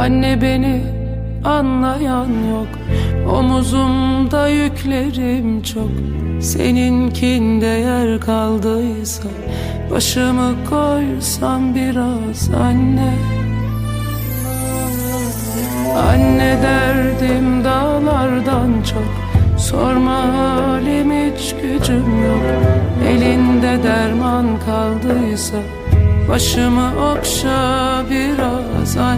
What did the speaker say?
Anne beni anlayan yok. Omuzumda yüklerim çok. Seninkinde yer kaldıysa Başımı koysam biraz anne. Anne derdim dağlardan çok. Sorma halim hiç gücüm yok. Elinde derman kaldıysa Başımı okşa biraz anne